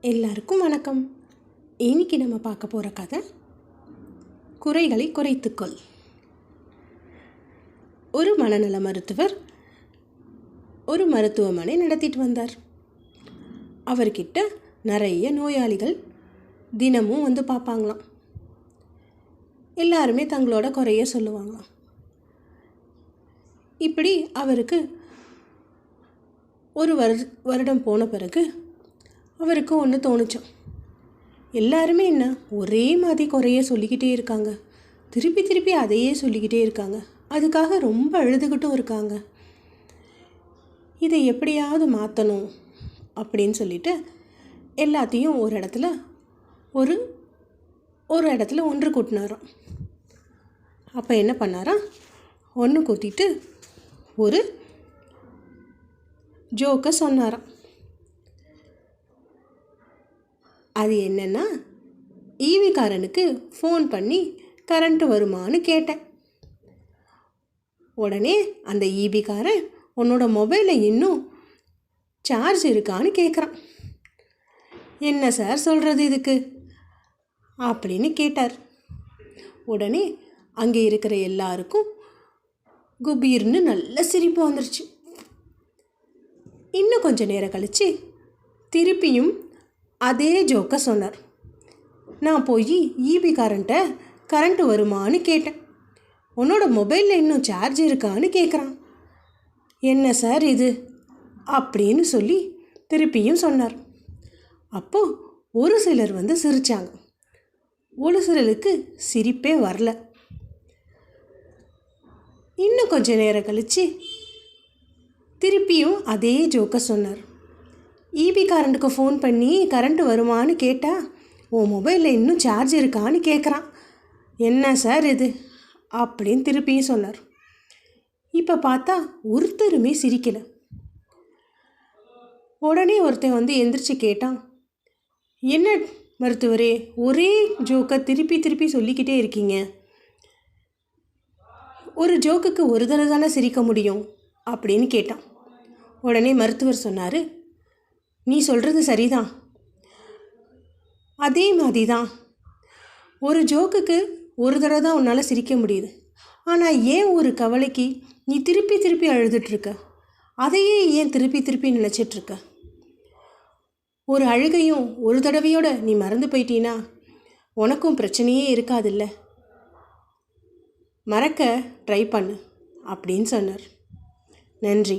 எல்லாருக்கும் வணக்கம். இன்னைக்கு நம்ம பார்க்க போகிற கதை குறைகளை குறைத்துக்கொள். ஒரு மனநல மருத்துவர் ஒரு மருத்துவமனை நடத்திட்டு வந்தார். அவர்கிட்ட நிறைய நோயாளிகள் தினமும் வந்து பார்ப்பாங்களாம். எல்லாருமே தங்களோட குறைய சொல்லுவாங்களாம். இப்படி அவருக்கு ஒரு வரு வருடம் போன பிறகு அவருக்கு ஒன்று தோணுச்சோம். எல்லாருமே என்ன ஒரே மாதிரி குறைய சொல்லிக்கிட்டே இருக்காங்க. திருப்பி திருப்பி அதையே சொல்லிக்கிட்டே இருக்காங்க. அதுக்காக ரொம்ப அழுதுகிட்டும் இருக்காங்க. இதை எப்படியாவது மாற்றணும் அப்படின்னு சொல்லிட்டு எல்லாத்தையும் ஒரு இடத்துல ஒரு ஒரு இடத்துல ஒன்று கூட்டினாராம். அப்போ என்ன பண்ணாராம்? ஒன்று கூட்டிட்டு ஒரு ஜோக்கை சொன்னாராம். அது என்னென்னா ஈவிகாரனுக்கு ஃபோன் பண்ணி கரண்ட்டு வருமான்னு கேட்டேன். உடனே அந்த ஈபிக்காரன் உன்னோட மொபைலில் இன்னும் சார்ஜ் இருக்கான்னு கேட்குறான் என்ன சார் சொல்கிறது இதுக்கு? அப்படின்னு கேட்டார். உடனே அங்கே இருக்கிற எல்லாருக்கும் குபீர்னு நல்ல சிரிப்பு வந்துருச்சு. இன்னும் கொஞ்சம் நேரம் கழித்து திருப்பியும் அதே ஜோக்கை சொன்னார். நான் போய் ஈபி கரண்ட்டை கரண்ட்டு வருமான்னு கேட்டேன். உன்னோட மொபைலில் இன்னும் சார்ஜ் இருக்கான்னு கேட்குறான் என்ன சார் இது? அப்படின்னு சொல்லி திருப்பியும் சொன்னார். அப்போது ஒரு சிலர் வந்து சிரித்தாங்க ஒரு சிலருக்கு சிரிப்பே வரல. இன்னும் கொஞ்ச நேரம் கழித்து திருப்பியும் அதே ஜோக்கை சொன்னார். ஈபி கரண்ட்டுக்கு ஃபோன் பண்ணி கரண்ட்டு வருமான்னு கேட்டால் உன் மொபைலில் இன்னும் சார்ஜ் இருக்கான்னு கேட்குறான் என்ன சார் இது? அப்படின்னு திருப்பியும் சொன்னார். இப்போ பார்த்தா ஒருத்தருமே சிரிக்கலை. உடனே ஒருத்தன் வந்து எந்திரிச்சு கேட்டான். என்ன மருத்துவரே ஒரே ஜோக்கை திருப்பி திருப்பி சொல்லிக்கிட்டே இருக்கீங்க. ஒரு ஜோக்குக்கு ஒரு தடவை தானே சிரிக்க முடியும்? அப்படின்னு கேட்டான். உடனே மருத்துவர் சொன்னார் நீ சொல்கிறது சரிதான். அதே மாதிரி தான் ஒரு ஜோக்குக்கு ஒரு தடவை தான் உன்னால் சிரிக்க முடியுது. ஆனால் ஏன் ஒரு கவலைக்கு நீ திருப்பி திருப்பி அழுதுட்ருக்க அதையே ஏன் திருப்பி திருப்பி நினச்சிட்ருக்க ஒரு அழுகையும் ஒரு தடவையோட நீ மறந்து போயிட்டீன்னா உனக்கும் பிரச்சனையே இருக்காதில்ல. மறக்க ட்ரை பண்ணு அப்படின்னு சொன்னார். நன்றி.